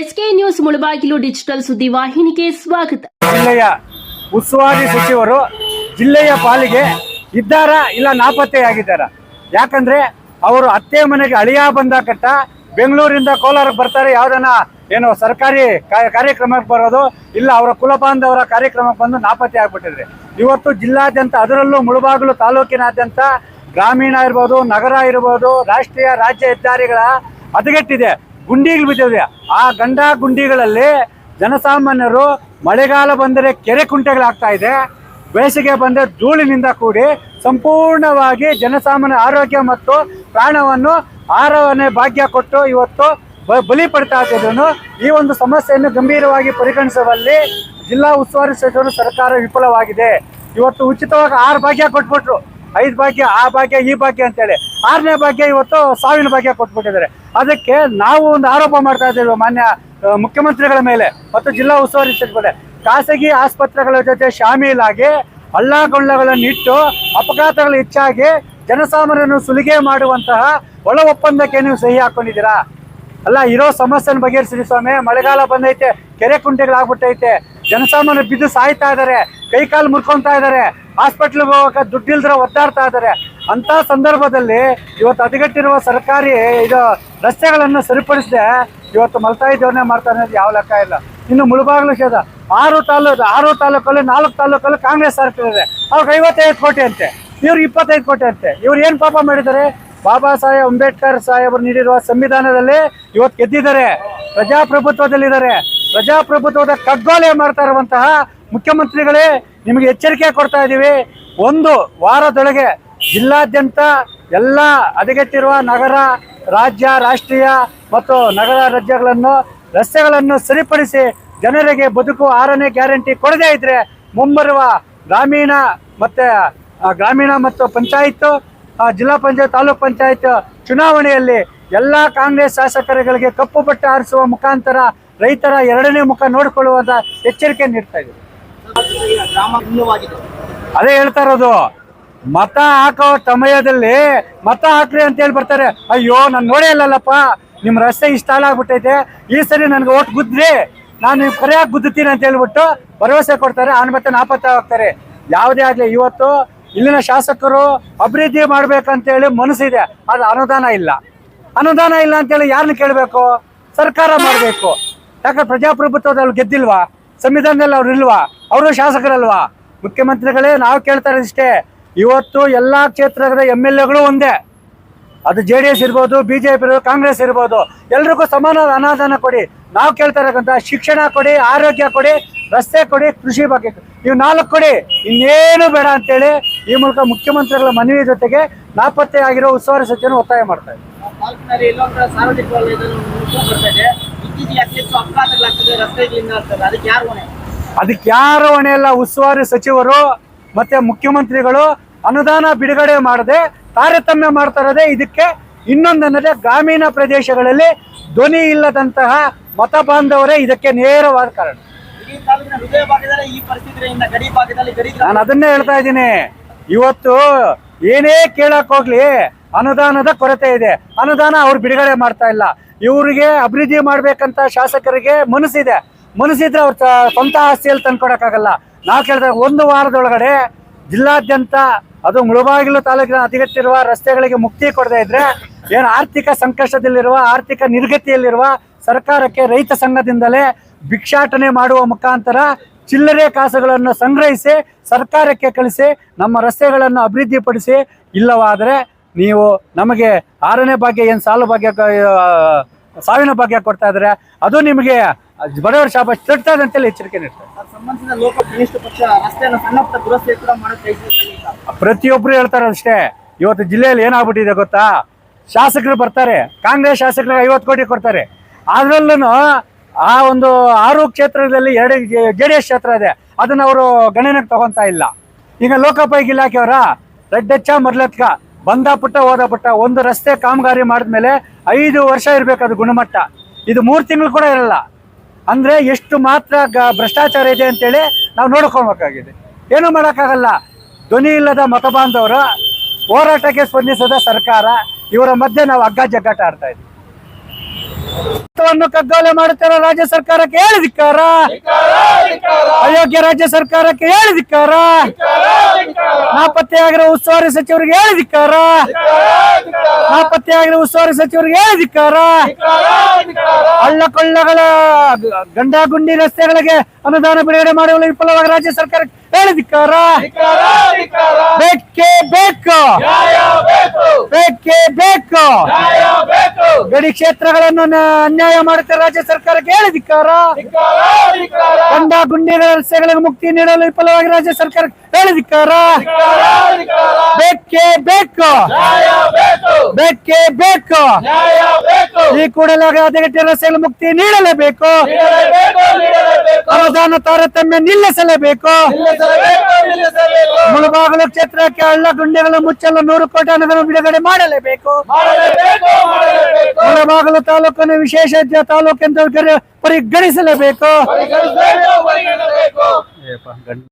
SK news Mulbagal digital ಸುದ್ದಿ ವಾಹಿನಿಗೆ ಸ್ವಾಗತ. ಜಿಲ್ಲೆಯ ಉಸ್ತುವಾರಿ ಸಚಿವರು ಜಿಲ್ಲೆಯ ಪಾಲಿಗೆ ಇದ್ದಾರಾ ಇಲ್ಲ ನಾಪತ್ತೆಯಾಗಿದ್ದಾರಾ. ಯಾಕಂದ್ರೆ ಅವರು ಅತ್ತೆ ಮನೆಗೆ ಅಳಿಯ ಬಂದ ಕಟ್ಟ ಬೆಂಗಳೂರಿಂದ ಕೋಲಾರಕ್ಕೆ ಬರ್ತಾರೆ ಯಾವ್ದನ್ನ ಏನು ಸರ್ಕಾರಿ ಕಾರ್ಯಕ್ರಮಕ್ಕೆ ಬರೋದು ಇಲ್ಲ, ಅವರ ಕುಲಬಾಂಧವರ ಕಾರ್ಯಕ್ರಮಕ್ಕೆ ಬಂದು ನಾಪತ್ತೆ ಆಗ್ಬಿಟ್ಟಿದ್ರೆ ಇವತ್ತು ಜಿಲ್ಲಾದ್ಯಂತ ಅದರಲ್ಲೂ ಮುಳುಬಾಗಿಲು ತಾಲೂಕಿನಾದ್ಯಂತ ಗ್ರಾಮೀಣ ಇರ್ಬೋದು, ನಗರ ಇರ್ಬೋದು, ರಾಷ್ಟ್ರೀಯ ರಾಜ್ಯ ಹೆದ್ದಾರಿಗಳ ಹದಗೆಟ್ಟಿದೆ. ಗುಂಡಿಗಳು ಬಿದ್ದಿದೆ ಆ ಗಂಡ ಗುಂಡಿಗಳಲ್ಲಿ ಜನಸಾಮಾನ್ಯರು ಮಳೆಗಾಲ ಬಂದರೆ ಕೆರೆ ಕುಂಟೆಗಳಾಗ್ತಾ ಇದೆ. ಬೇಸಿಗೆ ಬಂದರೆ ಧೂಳಿನಿಂದ ಕೂಡಿ ಸಂಪೂರ್ಣವಾಗಿ ಜನಸಾಮಾನ್ಯ ಆರೋಗ್ಯ ಮತ್ತು ಪ್ರಾಣವನ್ನು ಆರವನ್ನೇ ಭಾಗ್ಯ ಕೊಟ್ಟು ಇವತ್ತು ಬ- ಬಲಿ ಪಡ್ತಾ ಈ ಒಂದು ಸಮಸ್ಯೆಯನ್ನು ಗಂಭೀರವಾಗಿ ಪರಿಗಣಿಸುವಲ್ಲಿ ಜಿಲ್ಲಾ ಉಸ್ತುವಾರಿ ಸಚಿವರು ಸರ್ಕಾರ ವಿಫಲವಾಗಿದೆ. ಇವತ್ತು ಉಚಿತವಾಗಿ ಆರು ಭಾಗ್ಯ ಕೊಟ್ಬಿಟ್ರು. ಐದು ಭಾಗ್ಯ, ಆ ಭಾಗ್ಯ, ಈ ಭಾಗ್ಯ ಅಂತೇಳಿ. ಆರನೇ ಭಾಗ್ಯ ಇವತ್ತು ಸಾವಿನ ಭಾಗ್ಯ ಕೊಟ್ಬಿಟ್ಟಿದ್ದಾರೆ. ಅದಕ್ಕೆ ನಾವು ಒಂದು ಆರೋಪ ಮಾಡ್ತಾ ಇದ್ದೇವೆ ಮಾನ್ಯ ಮುಖ್ಯಮಂತ್ರಿಗಳ ಮೇಲೆ ಮತ್ತು ಜಿಲ್ಲಾ ಉಸ್ತುವಾರಿ ಸಚಿವರೇ. ಖಾಸಗಿ ಆಸ್ಪತ್ರೆಗಳ ಜೊತೆ ಶಾಮೀಲಾಗಿ ಹಳ್ಳಗೊಳ್ಳಗಳನ್ನು ಇಟ್ಟು ಅಪಘಾತಗಳು ಹೆಚ್ಚಾಗಿ ಜನಸಾಮಾನ್ಯರನ್ನು ಸುಲಿಗೆ ಮಾಡುವಂತಹ ಒಳ ಒಪ್ಪಂದಕ್ಕೆ ನೀವು ಸಹಿ ಹಾಕೊಂಡಿದ್ದೀರಾ? ಅಲ್ಲ, ಇರೋ ಸಮಸ್ಯೆನ ಬಗೆಹರಿಸಿದ ಸ್ವಾಮಿ. ಮಳೆಗಾಲ ಬಂದೈತೆ, ಕೆರೆ ಕುಂಟೆಗಳಾಗ್ಬಿಟ್ಟೈತೆ. ಜನಸಾಮಾನ್ಯರು ಬಿದ್ದು ಸಾಯ್ತಾ ಇದ್ದಾರೆ. ಕೈ ಕಾಲು ಮುರ್ಕೊಂತಾ ಇದ್ದಾರೆ. ಹಾಸ್ಪಿಟ್ಲ್ಗೆ ಹೋಗಕ್ಕೆ ದುಡ್ಡಿಲ್ದ್ರೆ ಒದ್ದಾಡ್ತಾ ಇದ್ದಾರೆ. ಅಂತ ಸಂದರ್ಭದಲ್ಲಿ ಇವತ್ತು ಹದಗೆಟ್ಟಿರುವ ಸರ್ಕಾರಿ ಇದು ರಸ್ತೆಗಳನ್ನು ಸರಿಪಡಿಸದೆ ಇವತ್ತು ಮಲ್ತಾಯಿ ದೇವನೇ ಮಾಡ್ತಾರೆ ಅನ್ನೋದು ಯಾವ ಲೆಕ್ಕ ಇಲ್ಲ. ಇನ್ನು ಮುಳುಬಾಗ್ಲು ಶೇದ. ಆರು ತಾಲೂಕು, ಆರು ತಾಲೂಕಲ್ಲಿ ನಾಲ್ಕು ತಾಲೂಕಲ್ಲಿ ಕಾಂಗ್ರೆಸ್ ಸರ್ಕಾರ ಇದೆ. ಅವ್ರಿಗೆ ಐವತ್ತೈದು ಕೋಟಿ ಅಂತೆ. ಇವ್ರಿಗೆ ಇಪ್ಪತ್ತೈದು ಕೋಟಿ ಅಂತೆ. ಇವ್ರು ಏನು ಪಾಪ ಮಾಡಿದ್ದಾರೆ? ಬಾಬಾ ಸಾಹೇಬ್ ಅಂಬೇಡ್ಕರ್ ಸಾಹೇಬರು ನೀಡಿರುವ ಸಂವಿಧಾನದಲ್ಲಿ ಇವತ್ತು ಗೆದ್ದಿದ್ದಾರೆ. ಪ್ರಜಾಪ್ರಭುತ್ವದಲ್ಲಿದ್ದಾರೆ. ಪ್ರಜಾಪ್ರಭುತ್ವದ ಕಗ್ಗೋಲೆ ಮಾಡ್ತಾ ಇರುವಂತಹ ಮುಖ್ಯಮಂತ್ರಿಗಳೇ ನಿಮಗೆ ಎಚ್ಚರಿಕೆ ಕೊಡ್ತಾ ಇದ್ದೀವಿ. ಒಂದು ವಾರದೊಳಗೆ ಜಿಲ್ಲಾದ್ಯಂತ ಎಲ್ಲ ಅದಗೆತ್ತಿರುವ ನಗರ, ರಾಜ್ಯ, ರಾಷ್ಟ್ರೀಯ ಮತ್ತು ನಗರ ರಾಜ್ಯಗಳನ್ನು, ರಸ್ತೆಗಳನ್ನು ಸರಿಪಡಿಸಿ ಜನರಿಗೆ ಬದುಕು ಆರನೇ ಗ್ಯಾರಂಟಿ ಕೊಡದೇ ಇದ್ರೆ ಮುಂಬರುವ ಗ್ರಾಮೀಣ ಮತ್ತೆ ಗ್ರಾಮೀಣ ಮತ್ತು ಪಂಚಾಯತ್ ಜಿಲ್ಲಾ ಪಂಚಾಯತ್, ತಾಲೂಕ್ ಪಂಚಾಯತ್ ಚುನಾವಣೆಯಲ್ಲಿ ಎಲ್ಲ ಕಾಂಗ್ರೆಸ್ ಶಾಸಕರುಗಳಿಗೆ ಕಪ್ಪು ಬಟ್ಟೆ ಆರಿಸುವ ಮುಖಾಂತರ ರೈತರ ಎರಡನೇ ಮುಖ ನೋಡಿಕೊಳ್ಳುವಂತ ಎಚ್ಚರಿಕೆ ನೀಡ್ತಾ ಇದ್ದೀವಿ. ಅದೇ ಹೇಳ್ತಾ ಇರೋದು, ಮತ ಹಾಕೋ ಸಮಯದಲ್ಲಿ ಮತ ಹಾಕ್ರಿ ಅಂತ ಹೇಳಿ ಬರ್ತಾರೆ. ಅಯ್ಯೋ, ನಾನು ನೋಡೇ ಇಲ್ಲಲ್ಲಪ್ಪ ನಿಮ್ಮ ರಸ್ತೆ ಇಷ್ಟ ಹಾಳಾಗ್ಬಿಟ್ಟೈತೆ ಈ ಸರಿ ನನಗೆ ಓಟ್ ಗುದ್ದ್ರಿ, ನಾನು ನೀವು ಕರೆಯಾಗಿ ಗುದ್ದುತ್ತೀನಿ ಅಂತ ಹೇಳ್ಬಿಟ್ಟು ಭರವಸೆ ಕೊಡ್ತಾರೆ ಆನ ಮತ್ತೆ ನಾಪತ್ತೆ ಹೋಗ್ತಾರೆ ಯಾವುದೇ ಆಗಲಿ, ಇವತ್ತು ಇಲ್ಲಿನ ಶಾಸಕರು ಅಭಿವೃದ್ಧಿ ಮಾಡ್ಬೇಕಂತೇಳಿ ಮನಸ್ಸಿದೆ ಅದು ಅನುದಾನ ಇಲ್ಲ. ಅನುದಾನ ಇಲ್ಲ ಅಂತೇಳಿ ಯಾರನ್ನ ಕೇಳಬೇಕು? ಸರ್ಕಾರ ಮಾಡಬೇಕು. ಯಾಕಂದ್ರೆ ಪ್ರಜಾಪ್ರಭುತ್ವದಲ್ಲಿ ಗೆದ್ದಿಲ್ವಾ? ಸಂವಿಧಾನದಲ್ಲಿ ಅವ್ರು ಇಲ್ವಾ? ಅವರು ಶಾಸಕರಲ್ವಾ? ಮುಖ್ಯಮಂತ್ರಿಗಳೇ ನಾವು ಕೇಳ್ತಾ ಇರೋದಿಷ್ಟೇ. ಇವತ್ತು ಎಲ್ಲ ಕ್ಷೇತ್ರದ ಎಂ ಎಲ್ ಎಗಳು ಒಂದೇ. ಅದು ಜೆ ಡಿ ಎಸ್ ಇರ್ಬೋದು, ಬಿ ಜೆ ಪಿ ಇರ್ಬೋದು, ಕಾಂಗ್ರೆಸ್ ಇರ್ಬೋದು. ಎಲ್ರಿಗೂ ಸಮಾನ ಅನಾದಾನ ಕೊಡಿ. ನಾವು ಕೇಳ್ತಾ ಇರೋಕ್ಕಂಥ ಶಿಕ್ಷಣ ಕೊಡಿ, ಆರೋಗ್ಯ ಕೊಡಿ, ರಸ್ತೆ ಕೊಡಿ, ಕೃಷಿ ಬಗ್ಗೆ. ಇವು ನಾಲ್ಕು ಕೊಡಿ. ಇನ್ನೇನು ಬೇಡ ಅಂತೇಳಿ ಈ ಮೂಲಕ ಮುಖ್ಯಮಂತ್ರಿಗಳ ಮನವಿ ಜೊತೆಗೆ ನಾಪತ್ತೆ ಆಗಿರೋ ಉಸ್ತುವಾರಿ ಸಚಿವರು ಒತ್ತಾಯ ಮಾಡ್ತಾ ಇದ್ದಾರೆ. ಅದಕ್ಕೆ ಯಾರು ಹೊಣೆ ಅಲ್ಲ ಯಾರು ಉಸ್ತುವಾರಿ ಸಚಿವರು ಮತ್ತೆ ಮುಖ್ಯಮಂತ್ರಿಗಳು ಅನುದಾನ ಬಿಡುಗಡೆ ಮಾಡದೆ ತಾರತಮ್ಯ ಮಾಡ್ತಾ ಇರೋದೇ ಇದಕ್ಕೆ ಇನ್ನೊಂದನ್ನದೇ ಗ್ರಾಮೀಣ ಪ್ರದೇಶಗಳಲ್ಲಿ ಧ್ವನಿ ಇಲ್ಲದಂತಹ ಮತ ಬಾಂಧವರೇ ಇದಕ್ಕೆ ನೇರವಾದ ಕಾರಣ. ನಾನು ಅದನ್ನೇ ಹೇಳ್ತಾ ಇದ್ದೀನಿ. ಇವತ್ತು ಏನೇ ಕೇಳಕ್ ಹೋಗ್ಲಿ ಅನುದಾನದ ಕೊರತೆ ಇದೆ. ಅನುದಾನ ಅವ್ರು ಬಿಡುಗಡೆ ಮಾಡ್ತಾ ಇಲ್ಲ. ಇವರಿಗೆ ಅಭಿವೃದ್ಧಿ ಮಾಡ್ಬೇಕಂತ ಶಾಸಕರಿಗೆ ಮನಸ್ಸಿದೆ. ಮನಸ್ಸಿದ್ರೆ ಅವ್ರ ಸ್ವಂತ ಆಸ್ತಿಯಲ್ಲಿ ತಂದ್ಕೊಡಕ್ಕಾಗಲ್ಲ. ನಾವು ಕೇಳಿದಾಗ ಒಂದು ವಾರದೊಳಗಡೆ ಜಿಲ್ಲಾದ್ಯಂತ ಅದು ಮುಳುಬಾಗಿಲು ತಾಲೂಕಿನ ಅತಿಗತ್ತಿರುವ ರಸ್ತೆಗಳಿಗೆ ಮುಕ್ತಿ ಕೊಡದೇ ಇದ್ರೆ ಏನು ಆರ್ಥಿಕ ಸಂಕಷ್ಟದಲ್ಲಿರುವ, ಆರ್ಥಿಕ ನಿರ್ಗತಿಯಲ್ಲಿರುವ ಸರ್ಕಾರಕ್ಕೆ ರೈತ ಸಂಘದಿಂದಲೇ ಭಿಕ್ಷಾಟನೆ ಮಾಡುವ ಮುಖಾಂತರ ಚಿಲ್ಲರೆ ಕಾಸುಗಳನ್ನು ಸಂಗ್ರಹಿಸಿ, ಸರ್ಕಾರಕ್ಕೆ ಕಳಿಸಿ, ನಮ್ಮ ರಸ್ತೆಗಳನ್ನು ಅಭಿವೃದ್ಧಿಪಡಿಸಿ ಇಲ್ಲವಾದರೆ ನೀವು ನಮಗೆ ಆರನೇ ಭಾಗ್ಯ ಏನು ಸಾಲು ಭಾಗ್ಯ ಸಾವಿನ ಭಾಗ್ಯ ಕೊಡ್ತಾ ಇದ್ದರೆ ಅದು ನಿಮಗೆ ಬಡವರ ಶಾಪ ತಡ್ತದೆ ಅಂತೇಳಿ ಎಚ್ಚರಿಕೆ ನೀಡ್ತಾರೆ. ಪ್ರತಿಯೊಬ್ರು ಹೇಳ್ತಾರೆ ಅಷ್ಟೇ ಇವತ್ತು ಜಿಲ್ಲೆಯಲ್ಲಿ ಏನಾಗ್ಬಿಟ್ಟಿದೆ ಗೊತ್ತಾ? ಶಾಸಕರು ಬರ್ತಾರೆ ಕಾಂಗ್ರೆಸ್ ಶಾಸಕರು ಐವತ್ತು ಕೋಟಿ ಕೊಡ್ತಾರೆ. ಅದರಲ್ಲೂ ಆ ಒಂದು ಆರು ಕ್ಷೇತ್ರದಲ್ಲಿ ಎರಡು ಜೆ ಡಿ ಎಸ್ ಕ್ಷೇತ್ರ ಇದೆ ಅದನ್ನ ಅವರು ಗಣನೆಗೆ ತಗೊಂತಾ ಇಲ್ಲ. ಈಗ ಲೋಕೋಪಯೋಗಿ ಇಲಾಖೆಯವರ ರೆಡ್ಡೆಚ್ಚ ಮರ್ಲತ್ಕ ಬಂದ ಪುಟ್ಟ ಹೋದ ಪುಟ್ಟ ಒಂದು ರಸ್ತೆ ಕಾಮಗಾರಿ ಮಾಡಿದ್ಮೇಲೆ ಐದು ವರ್ಷ ಇರಬೇಕು ಅದು ಗುಣಮಟ್ಟ. ಇದು ಮೂರು ತಿಂಗಳು ಕೂಡ ಇರಲ್ಲ. ಅಂದ್ರೆ ಎಷ್ಟು ಮಾತ್ರ ಗ- ಭ್ರಷ್ಟಾಚಾರ ಇದೆ ಅಂತೇಳಿ ನಾವು ನೋಡ್ಕೊಳ್ಬೇಕಾಗಿದೆ. ಏನು ಮಾಡೋಕ್ಕಾಗಲ್ಲ. ಧ್ವನಿ ಇಲ್ಲದ ಮತ ಬಾಂಧವರು ಹೋರಾಟಕ್ಕೆ ಸ್ಪಂದಿಸದ ಸರ್ಕಾರ ಇವರ ಮಧ್ಯೆ ನಾವು ಹಗ್ಗ ಜಗ್ಗಾಟ ಆಡ್ತಾ ಇದ್ದೀವಿ. ವನ್ನು ಕಗ್ಗಾಲೆ ಮಾಡುತ್ತಾರ ರಾಜ್ಯ ಸರ್ಕಾರಕ್ಕೆ ಹೇಳಿದಿಕ್ಕಾರ ಅಯೋಗ್ಯ ರಾಜ್ಯ ಸರ್ಕಾರಕ್ಕೆ ಹೇಳಿದಿಕ್ಕಾರ ನಾಪತ್ತೆಯಾಗಿರೋ ಉಸ್ತುವಾರಿ ಸಚಿವರಿಗೆ ಹೇಳಿದಿಕ್ಕಾರ ನಾಪತ್ತೆಯಾಗಿರೋ ಉಸ್ತುವಾರಿ ಸಚಿವರಿಗೆ ಹೇಳಿದಿಕ್ಕಾರ ಹಳ್ಳ ಕೊಳ್ಳಗಳ ಗಂಡ ಗುಂಡಿ ರಸ್ತೆಗಳಿಗೆ ಅನುದಾನ ಬಿಡುಗಡೆ ಮಾಡುವ ವಿಫಲವಾಗಿ ರಾಜ್ಯ ಸರ್ಕಾರಕ್ಕೆ ಹೇಳಿದಿಕ್ಕಾರ ಬೇಕೇ ಬೇಕು. ಬೇಕೇ ಬೇಕು. ಗಡಿ ಕ್ಷೇತ್ರಗಳನ್ನು ಅನ್ಯಾಯ ಮಾಡುತ್ತೆ ರಾಜ್ಯ ಸರ್ಕಾರಕ್ಕೆ ಹೇಳಿದಿಕ್ಕಾರ ಗಂಡ ಗುಂಡಿಗಳ ರಸ್ತೆಗಳಿಗೆ ಮುಕ್ತಿ ನೀಡಲು ವಿಫಲವಾಗಿ ರಾಜ್ಯ ಸರ್ಕಾರಕ್ಕೆ ಹೇಳಿದಿಕ್ಕಾರ ಬೇಕೇ ಬೇಕು. ಬೇಕೇ. ಬೇಕು ಈ ಕೂಡಲೇ ಹದಗೆಟ್ಟ ರಸ್ತೆಗಳ ಮುಕ್ತಿ ನೀಡಲೇಬೇಕು ಅನುದಾನ ತಾರತಮ್ಯ ನಿಲ್ಲಿಸಲೇಬೇಕು. ಮುಳಬಾಗಿಲು ಕ್ಷೇತ್ರಕ್ಕೆ ಹಳ್ಳ ಗುಂಡಿಗಳ ಮುಚ್ಚಲು ನೂರು ಕೋಟಿ ಅನುದಾನ ಬಿಡುಗಡೆ ಮಾಡಲೇಬೇಕು. ಮುಳಬಾಗಿಲು ತಾಲೂಕನ್ನು ವಿಶೇಷ ಜ- ತಾಲೂಕೆಂದು ಗರಿ- ಪರಿಗಣಿಸಲೇಬೇಕು.